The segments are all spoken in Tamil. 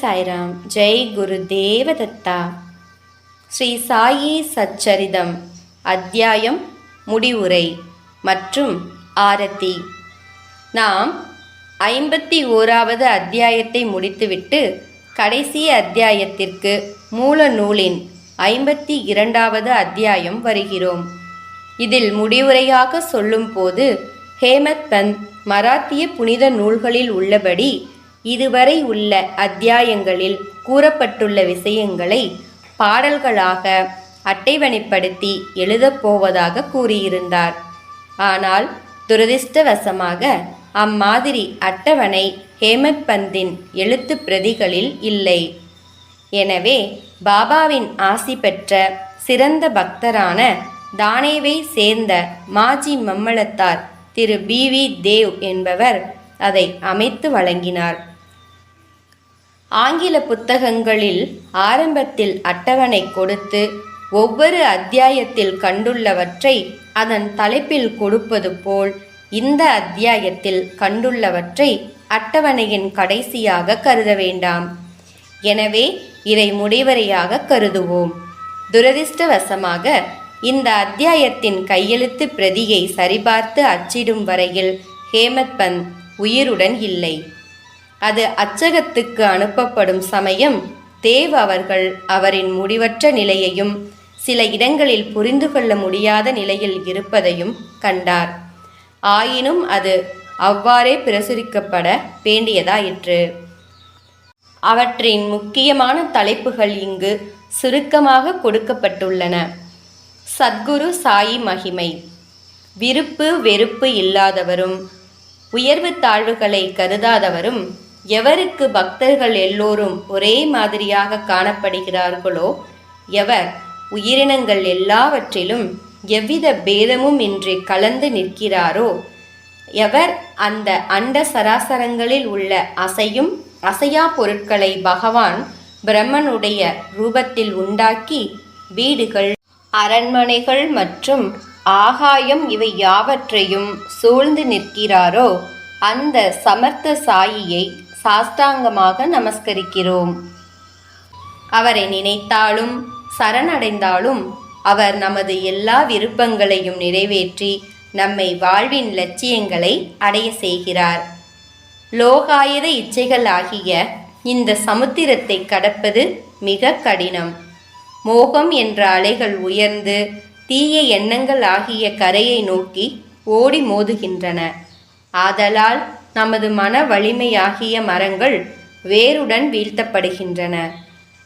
சாய்ராம். ஜெய் குரு தேவதத்தா. ஸ்ரீ சாயி சச்சரிதம். அத்தியாயம் முடிவுரை மற்றும் ஆரத்தி. நாம் ஐம்பத்தி ஓராவது அத்தியாயத்தை முடித்துவிட்டு கடைசி அத்தியாயத்திற்கு மூல நூலின் ஐம்பத்தி இரண்டாவது அத்தியாயம் வருகிறோம். இதில் முடிவுரையாக சொல்லும்போது ஹேமத் பந்த் மராத்திய புனித நூல்களில் உள்ளபடி இதுவரை உள்ள அத்தியாயங்களில் கூறப்பட்டுள்ள விஷயங்களை பாடல்களாக அட்டைவணைப்படுத்தி எழுதப்போவதாக கூறியிருந்தார். ஆனால் துரதிர்ஷ்டவசமாக அம்மாதிரி அட்டவணை ஹேமத் பந்தின் எழுத்து பிரதிகளில் இல்லை. எனவே பாபாவின் ஆசி பெற்ற சிறந்த பக்தரான தானேவை சேர்ந்த மாஜி மம்மளத்தார் திரு பி வி தேவ் என்பவர் அதை அமைத்து வழங்கினார். ஆங்கில புத்தகங்களில் ஆரம்பத்தில் அட்டவணை கொடுத்து ஒவ்வொரு அத்தியாயத்தில் கண்டுள்ளவற்றை அதன் தலைப்பில் கொடுப்பது போல் இந்த அத்தியாயத்தில் கண்டுள்ளவற்றை அட்டவணையின் கடைசியாக கருத வேண்டாம். எனவே இதை முடிவரையாக கருதுவோம். துரதிர்ஷ்டவசமாக இந்த அத்தியாயத்தின் கையெழுத்து பிரதியை சரிபார்த்து அச்சிடும் வரையில் ஹேமத் பந்த் உயிருடன் இல்லை. அது அச்சகத்துக்கு அனுப்பப்படும் சமயம் தேவ் அவர்கள் அவரின் முடிவற்ற நிலையையும் சில இடங்களில் புரிந்து கொள்ள முடியாத நிலையில் இருப்பதையும் கண்டார். ஆயினும் அது அவ்வாறே பிரசுரிக்கப்பட வேண்டியதாயிற்று. அவற்றின் முக்கியமான தலைப்புகள் இங்கு சுருக்கமாக கொடுக்கப்பட்டுள்ளன. சத்குரு சாயி மகிமை. விருப்பு வெறுப்பு இல்லாதவரும் உயர்வு தாழ்வுகளை கருதாதவரும் எவருக்கு பக்தர்கள் எல்லோரும் ஒரே மாதிரியாக காணப்படுகிறார்களோ எவர் உயிரினங்கள் எல்லாவற்றிலும் எவ்வித பேதமும் இன்றி கலந்து நிற்கிறாரோ எவர் அந்த அண்ட சராசரங்களில் உள்ள அசையும் அசையா பொருட்களை பகவான் பிரம்மனுடைய ரூபத்தில் உண்டாக்கி வீடுகள் அரண்மனைகள் மற்றும் ஆகாயம் இவை யாவற்றையும் சூழ்ந்து நிற்கிறாரோ அந்த சமர்த்த சாயியை சாஷ்டாங்கமாக நமஸ்கரிக்கிறோம். அவரை நினைத்தாலும் சரணடைந்தாலும் அவர் நமது எல்லா விருப்பங்களையும் நிறைவேற்றி நம்மை வாழ்வின் லட்சியங்களை அடைய செய்கிறார். லோகாயுத இச்சைகள் ஆகிய இந்த சமுத்திரத்தை கடப்பது மிக கடினம். மோகம் என்ற அலைகள் உயர்ந்து தீய எண்ணங்கள் ஆகிய கரையை நோக்கி ஓடி மோதுகின்றன. ஆதலால் நமது மன வலிமையாகிய மரங்கள் வேருடன் வீழ்த்தப்படுகின்றன.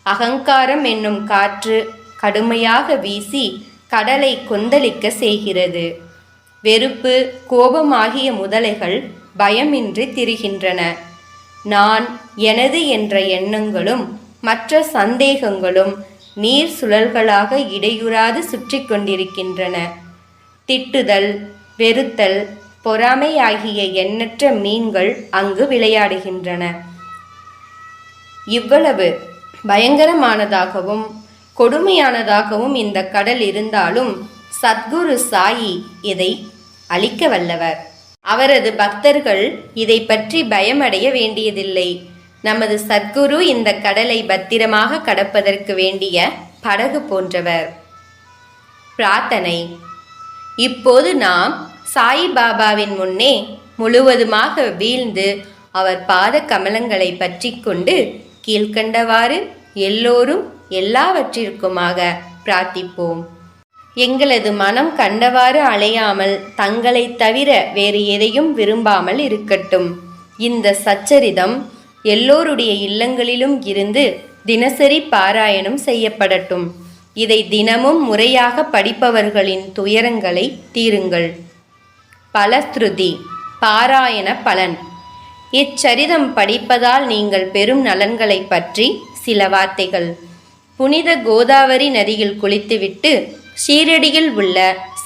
அகங்காரம் என்னும் காற்று கடுமையாக வீசி கடலை கொந்தளிக்க செய்கிறது. வெறுப்பு கோபமாகிய முதலைகள் பயமின்றி திரிகின்றன. நான் எனது என்ற எண்ணங்களும் மற்ற சந்தேகங்களும் நீர் சுழல்களாக இடையுறாது சுற்றி கொண்டிருக்கின்றன. திட்டுதல் வெறுத்தல் பொறாமை ஆகிய எண்ணற்ற மீன்கள் அங்கு விளையாடுகின்றன. இவ்வளவு பயங்கரமானதாகவும் கொடுமையானதாகவும் இந்த கடல் இருந்தாலும் சத்குரு சாயி இதை அழிக்க வல்லவர். அவரது பக்தர்கள் இதை பற்றி பயமடைய வேண்டியதில்லை. நமது சத்குரு இந்த கடலை பத்திரமாக கடப்பதற்கு வேண்டிய படகு போன்றவர். பிரார்த்தனை. இப்போது நாம் சாய் பாபாவின் முன்னே முழுவதுமாக வீழ்ந்து அவர் பாத கமலங்களை பற்றி கொண்டு கீழ்கண்டவாறு எல்லோரும் எல்லாவற்றிற்குமாக பிரார்த்திப்போம். எங்களது மனம் கண்டவாறு அலையாமல் தங்களைத் தவிர வேறு எதையும் விரும்பாமல் இருக்கட்டும். இந்த சச்சரிதம் எல்லோருடைய இல்லங்களிலும் இருந்து தினசரி பாராயணம் செய்யப்படட்டும். இதை தினமும் முறையாக படிப்பவர்களின் துயரங்களை தீருங்கள். பலஸ்ருதி பாராயண பலன். இச்சரிதம் படிப்பதால் நீங்கள் பெரும் நலன்களை பற்றி சில வார்த்தைகள். புனித கோதாவரி நதியில் குளித்துவிட்டு ஷீரடியில் உள்ள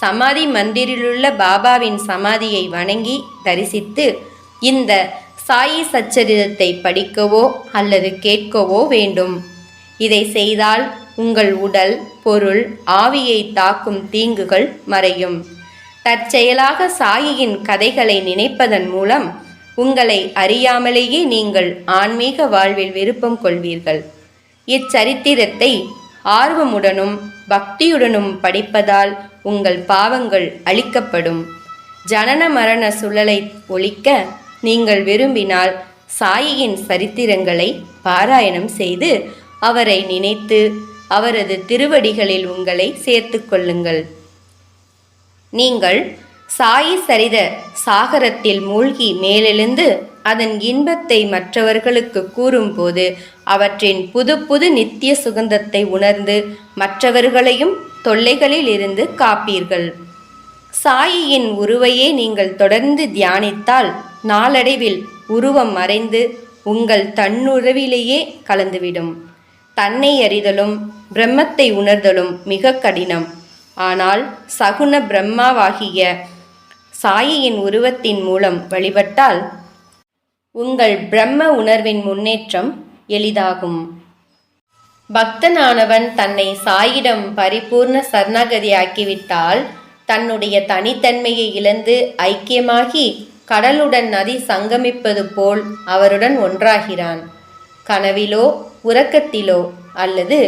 சமாதி மந்திரிலுள்ள பாபாவின் சமாதியை வணங்கி தரிசித்து இந்த சாயி சச்சரிதத்தை படிக்கவோ அல்லது கேட்கவோ வேண்டும். இதை செய்தால் உங்கள் உடல் பொருள் ஆவியை தாக்கும் தீங்குகள் மறையும். தற்செயலாக சாயியின் கதைகளை நினைப்பதன் மூலம் உங்களை அறியாமலேயே நீங்கள் ஆன்மீக வாழ்வில் விருப்பம் கொள்வீர்கள். இச்சரித்திரத்தை ஆர்வமுடனும் பக்தியுடனும் படிப்பதால் உங்கள் பாவங்கள் அழிக்கப்படும். ஜனன மரண சுழலை ஒழிக்க நீங்கள் விரும்பினால் சாயியின் சரித்திரங்களை பாராயணம் செய்து அவரை நினைத்து அவரது திருவடிகளில் உங்களை சேர்த்து கொள்ளுங்கள். நீங்கள் சாயி சரித சாகரத்தில் மூழ்கி மேலெழுந்து அதன் இன்பத்தை மற்றவர்களுக்கு கூறும்போது அவற்றின் புது புது நித்திய சுகந்தத்தை உணர்ந்து மற்றவர்களையும் தொல்லைகளில் இருந்து காப்பீர்கள். சாயியின் உருவையே நீங்கள் தொடர்ந்து தியானித்தால் நாளடைவில் உருவம் மறைந்து உங்கள் தன்னுறவிலேயே கலந்துவிடும். தன்னை அறிதலும் பிரம்மத்தை உணர்தலும் மிக கடினம். ஆனால் சகுன பிரம்மாவாகிய சாயியின் உருவத்தின் மூலம் வழிபட்டால் உங்கள் பிரம்ம உணர்வின் முன்னேற்றம் எளிதாகும். பக்தனானவன் தன்னை சாயிடம் பரிபூர்ண சரணாகதியாக்கிவிட்டால் தன்னுடைய தனித்தன்மையை இழந்து ஐக்கியமாகி கடலுடன் நதி சங்கமிப்பது போல் அவருடன் ஒன்றாகிறான். கனவிலோ உறக்கத்திலோ அல்லது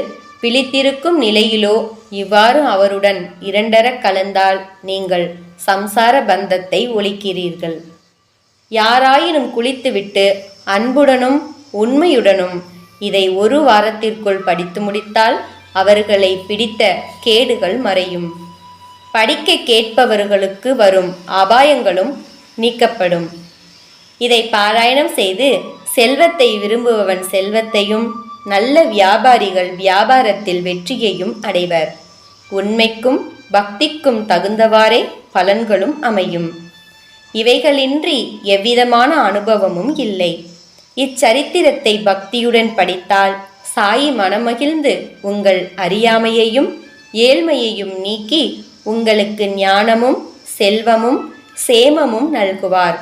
பிழித்திருக்கும் நிலையிலோ இவ்வாறு அவருடன் இரண்டரக் கலந்தால் நீங்கள் சம்சார பந்தத்தை ஒழிக்கிறீர்கள் யாராயினும் குளித்துவிட்டு அன்புடனும் உண்மையுடனும் இதை ஒரு வாரத்திற்குள் படித்து முடித்தால் அவர்களை பிடித்த கேடுகள் மறையும். படிக்க கேட்பவர்களுக்கு வரும் அபாயங்களும் நீக்கப்படும். இதை பாராயணம் செய்து செல்வத்தை விரும்புபவன் செல்வத்தையும் நல்ல வியாபாரிகள் வியாபாரத்தில் வெற்றியையும் அடைவர். உண்மைக்கும் பக்திக்கும் தகுந்தவாறே பலன்களும் அமையும். இவைகளின்றி எவ்விதமான அனுபவமும் இல்லை. இச்சரித்திரத்தை பக்தியுடன் படித்தால் சாயி மனமகிழ்ந்து உங்கள் அறியாமையையும் ஏழ்மையையும் நீக்கி உங்களுக்கு ஞானமும் செல்வமும் சேமமும் நல்குவார்.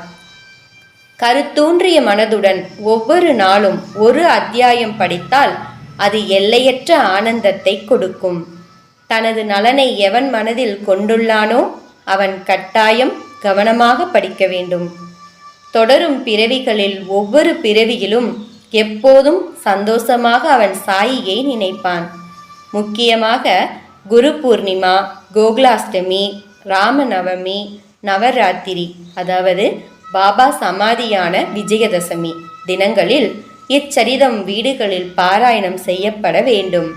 கருத்தூன்றிய மனதுடன் ஒவ்வொரு நாளும் ஒரு அத்தியாயம் படித்தால் அது எல்லையற்ற ஆனந்தத்தை கொடுக்கும். தனது நலனை எவன் மனதில் கொண்டுள்ளானோ அவன் கட்டாயம் கவனமாக படிக்க வேண்டும். தொடரும் பிறவிகளில் ஒவ்வொரு பிறவியிலும் எப்போதும் சந்தோஷமாக அவன் சாயியை நினைப்பான். முக்கியமாக குரு பூர்ணிமா கோகுலாஷ்டமி ராமநவமி நவராத்திரி அதாவது பாபா சமாதியான விஜயதசமி தினங்களில் இச்சரிதம் வீடுகளில் பாராயணம் செய்யப்பட வேண்டும்.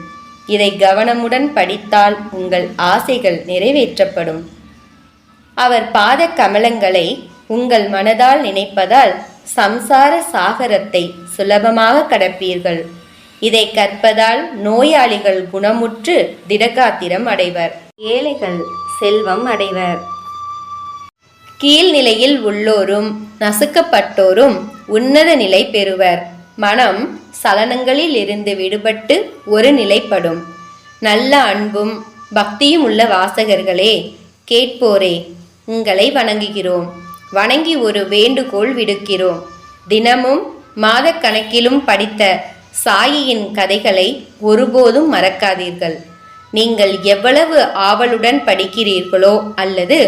இதை கவனமுடன் படித்தால் உங்கள் ஆசைகள் நிறைவேற்றப்படும். அவர் பாத கமலங்களை உங்கள் மனதால் நினைப்பதால் சம்சார சாகரத்தை சுலபமாக கடப்பீர்கள். இதை கற்பதால் நோயாளிகள் குணமுற்று திடகாத்திரம் அடைவர். ஏழைகள் செல்வம் அடைவர். கீழ்நிலையில் உள்ளோரும் நசுக்கப்பட்டோரும் உன்னத நிலை பெறுவர். மனம் சலனங்களில் இருந்து விடுபட்டு ஒரு நிலைப்படும். நல்ல அன்பும் பக்தியும் உள்ள வாசகர்களே கேட்போரே உங்களை வணங்குகிறோம். வணங்கி ஒரு வேண்டுகோள் விடுக்கிறோம். தினமும் மாதக்கணக்கிலும் படித்த சாயியின் கதைகளை ஒருபோதும் மறக்காதீர்கள். நீங்கள் எவ்வளவு ஆவலுடன் படிக்கிறீர்களோ அல்லது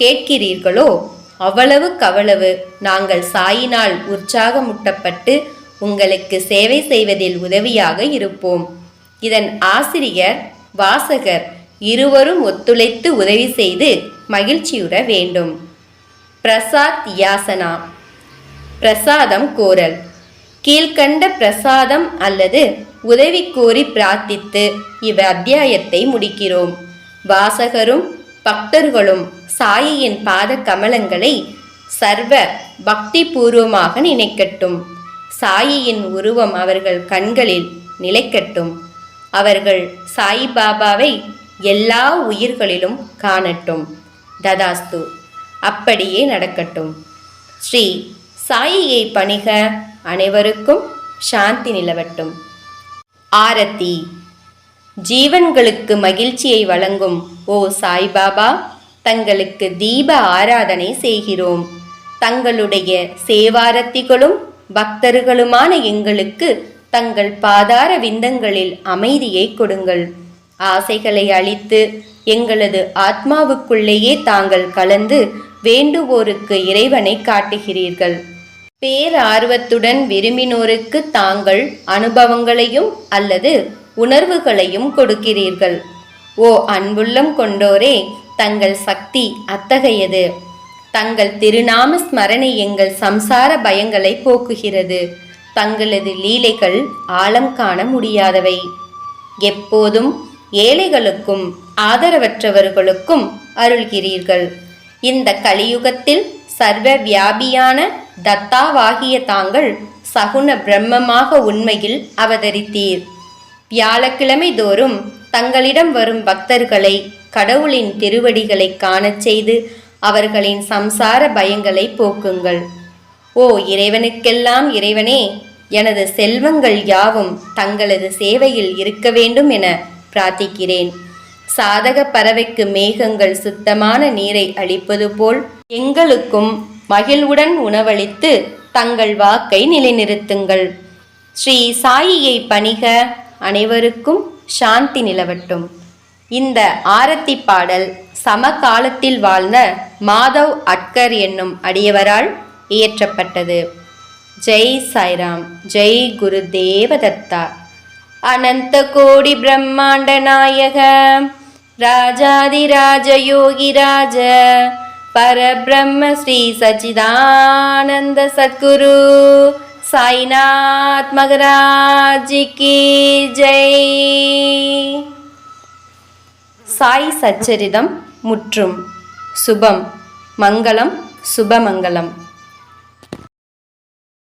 கேட்கிறீர்களோ? அவ்வளவு கவளவு. நாங்கள் சாயினால் உற்சாகமூட்டப்பட்டு உங்களுக்கு சேவை செய்வதில் உதவியாக இருப்போம். இதன் ஆசிரியர் வாசகர் இருவரும் ஒத்துழைத்து உதவி செய்து மகிழ்ச்சியுற வேண்டும். பிரசாத் யாசனா. பிரசாதம் கோரல். கீழ்கண்ட பிரசாதம் அல்லது உதவி கோரி பிரார்த்தித்து இவ் அத்தியாயத்தை முடிக்கிறோம். வாசகரும் பக்தர்களும் சாயியின் பாத கமலங்களை சர்வ பக்தி பூர்வமாக நினைக்கட்டும். சாயியின் உருவம் அவர்கள் கண்களில் நிலைக்கட்டும். அவர்கள் சாயிபாபாவை எல்லா உயிர்களிலும் காணட்டும். ததாஸ்து அப்படியே நடக்கட்டும். ஸ்ரீ சாயியை பணிக அனைவருக்கும் சாந்தி நிலவட்டும். ஆரத்தி ஜீவன்களுக்கு மகிழ்ச்சியை வழங்கும் ஓ சாய்பாபா தங்களுக்கு தீப ஆராதனை செய்கிறோம். தங்களுடைய சேவாரத்திகளும் பக்தர்களுமான எங்களுக்கு தங்கள் பாதார விந்தங்களில் அமைதியை கொடுங்கள். ஆசைகளை அழித்து எங்களது ஆத்மாவுக்குள்ளேயே தாங்கள் கலந்து வேண்டுவோருக்கு இறைவனை காட்டுகிறீர்கள். பேரார்வத்துடன் விரும்பினோருக்கு தாங்கள் அனுபவங்களையும் அல்லது உணர்வுகளையும் கொடுக்கிறீர்கள். ஓ அன்புள்ளம் கொண்டோரே தங்கள் சக்தி அத்தகையது. தங்கள் திருநாம ஸ்மரணை எங்கள் சம்சார பயங்களை போக்குகிறது. தங்களது லீலைகள் ஆழம் காண முடியாதவை. எப்போதும் ஏழைகளுக்கும் ஆதரவற்றவர்களுக்கும் அருள்கிறீர்கள். இந்த கலியுகத்தில் சர்வ வியாபியான தத்தாவாகிய தாங்கள் சகுன பிரம்மமாக உண்மையில் அவதரித்தீர். வியாழக்கிழமை தோறும் தங்களிடம் வரும் பக்தர்களை கடவுளின் திருவடிகளை காணச் செய்து அவர்களின் சம்சார பயங்களை போக்குங்கள். ஓ இறைவனுக்கெல்லாம் இறைவனே எனது செல்வங்கள் யாவும் தங்களது சேவையில் இருக்க வேண்டும் என பிரார்த்திக்கிறேன். சாதக பறவைக்கு மேகங்கள் சுத்தமான நீரை அளிப்பது போல் எங்களுக்கும் மகிழ்வுடன் உணவளித்து தங்கள் வாக்கை நிலைநிறுத்துங்கள். ஸ்ரீ சாயியை பணிக. அனைவருக்கும் சாந்தி நிலவட்டும். இந்த ஆரத்தி பாடல் சமகாலத்தில் வாழ்ந்த மாதவ் அட்கர் என்னும் அடியவரால் இயற்றப்பட்டது. ஜெய் சாய்ராம் ஜெய் குரு தேவதத்தா. அனந்த கோடி பிரம்மாண்ட நாயக ராஜாதிராஜ யோகிராஜ பரபிரம்ம ஸ்ரீ சச்சிதானந்த சத்குரு. சாய்நாத் மகராஜ் கி ஜெய் சாய் சச்சரிதம் முற்றும் சுபம் மங்களம் சுபமங்கலம்